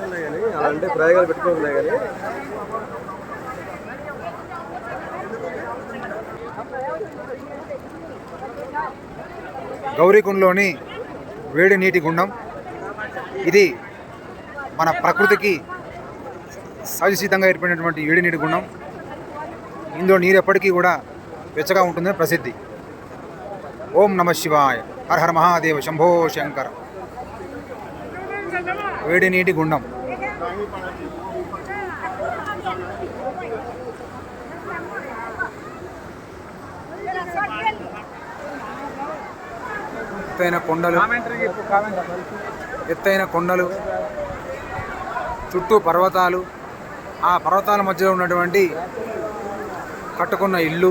కానీ అలాంటి ప్రయోగాలు పెట్టుకోకున్నాయి కానీ గౌరీకుండలోని వేడి నీటి గుండం. ఇది మన ప్రకృతికి సహజసిద్ధంగా ఏర్పడినటువంటి వేడి నీటి గుండం. ఇందులో నీరు ఎప్పటికీ కూడా వెచ్చగా ఉంటుందని ప్రసిద్ధి. ఓం నమ శివాయ. హర హర మహాదేవ శంభో శంకర. వేడి నీటి గుండం. ఎత్తైన కొండలు. ఎత్తైన కొండలు. చుట్టూ పర్వతాలు. ఆ పర్వతాల మధ్యలో ఉన్నటువంటి కట్టుకున్న ఇల్లు.